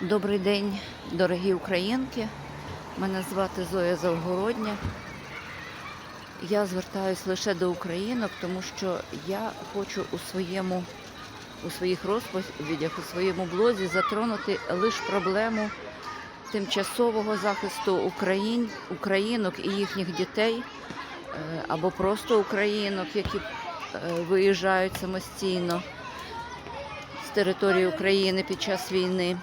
Добрий день, дорогі українки. Мене звати Зоя Завгородня. Я звертаюсь лише до українок, тому що я хочу у своєму у своїх розповідях, у своєму блозі затронути лише проблему тимчасового захисту україн, українок і їхніх дітей, е, або просто українок, які е, виїжджають самостійно з території України під час війни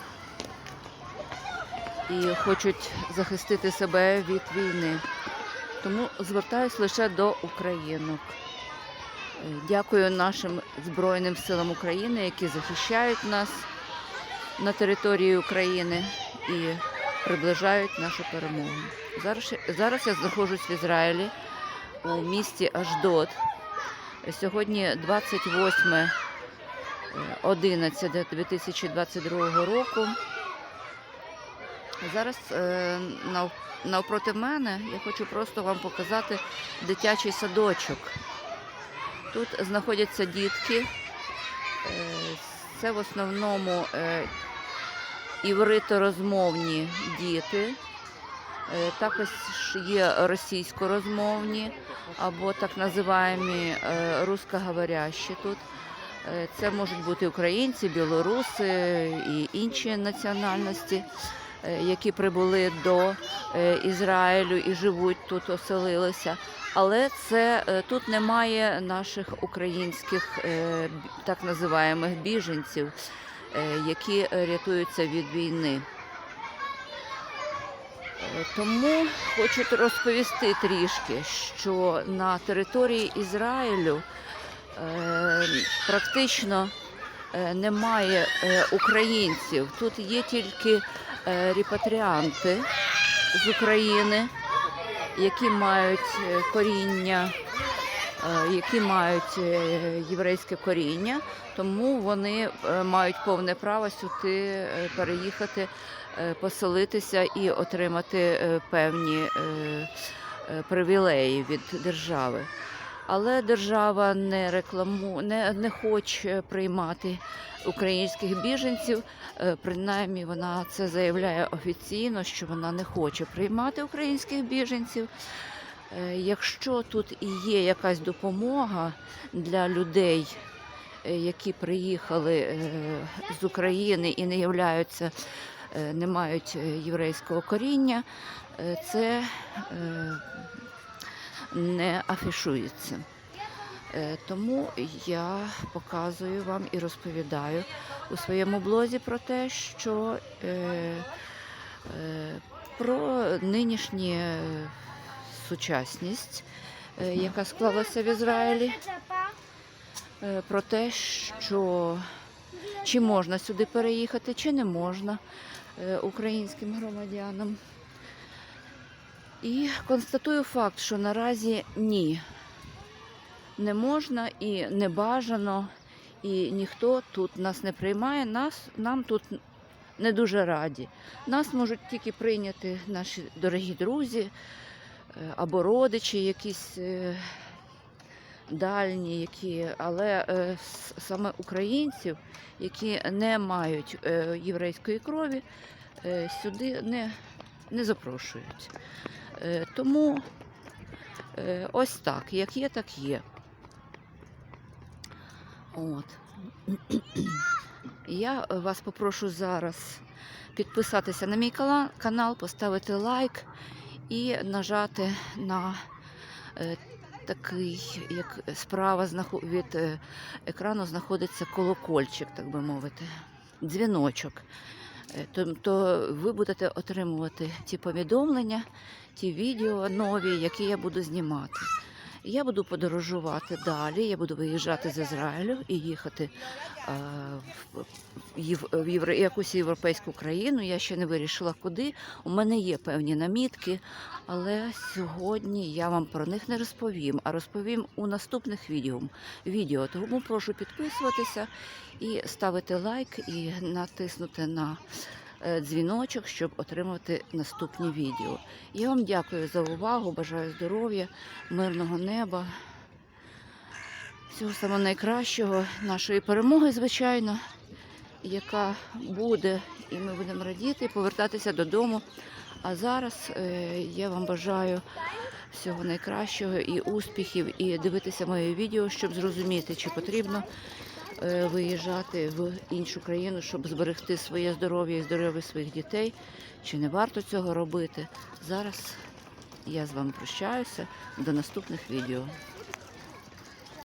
і хочуть захистити себе від війни. Тому звертаюсь лише до українок. Е, Дякую нашим Збройним силам України, які захищають нас на території України і приближають нашу перемогу. Зараз, зараз я знаходжусь в Ізраїлі у місті Аждот. Сьогодні 28 е, 11 2022 року. Зараз е, нав, навпроти мене я хочу просто вам показати дитячий садочок. Тут знаходяться дітки. Е, це в основному е, івриторозмовні діти. Також є російськорозмовні або так називаємо русскоговорящі тут. Це можуть бути українці, білоруси і інші національності, які прибули до е, Ізраїлю і живуть тут, оселилися. Але це е, тут немає наших українських е, так називаємих біженців, е, які е, рятуються від війни. Е, Тому хочу розповісти трішки, що на території Ізраїлю е, практично е, немає е, українців. Тут є тільки е, репатріанти з України, які мають е, коріння, е, які мають е, єврейське коріння, тому вони е, мають повне право сюди е, переїхати, е, поселитися і отримати е, певні е, е, привілеї від держави. Але держава не рекламу, не, не хоче приймати українських біженців. Е, Принаймні вона це заявляє офіційно, що вона не хоче приймати українських біженців. Е, Якщо тут і є якась допомога для людей, е, які приїхали з України і не являються, не мають єврейського коріння, це не афішується. Е, Тому я показую вам і розповідаю у своєму блозі про те, що е, е, про нинішню сучасність, яка склалася в Ізраїлі, про те, що чи можна сюди переїхати, чи не можна українським громадянам. І констатую факт, що наразі ні, не можна і не бажано, і ніхто тут нас не приймає, нас, нам тут не дуже раді. Нас можуть тільки прийняти наші дорогі друзі е, або родичі якісь е, дальні, які, але е, саме українців, які не мають єврейської крові, сюди не, не запрошують. Тому ось так, як є, так є. От. Я вас попрошу зараз підписатися на мій канал, поставити лайк і нажати на е, такий, як справа від е, екрану знаходиться колокольчик, так би мовити, дзвіночок. Е, То, то ви будете отримувати ті повідомлення, ті відео нові, які я буду знімати. Я буду подорожувати далі. Я буду виїжджати з Ізраїлю і їхати в, якусь європейську країну. Я ще не вирішила куди. У мене є певні намітки, але сьогодні я вам про них не розповім, а розповім у наступних відео. відео. Тому прошу підписуватися і ставити лайк, і натиснути на дзвіночок, щоб отримати наступні відео. Я вам дякую за увагу, бажаю здоров'я, мирного неба, всього самого найкращого, нашої перемоги, звичайно. яка буде, і ми будемо радіти, повертатися додому. А зараз е, я вам бажаю всього найкращого і успіхів, і дивитися моє відео, щоб зрозуміти, чи потрібно е, виїжджати в іншу країну, щоб зберегти своє здоров'я і здоров'я своїх дітей, чи не варто цього робити. Зараз я з вами прощаюся до наступних відео.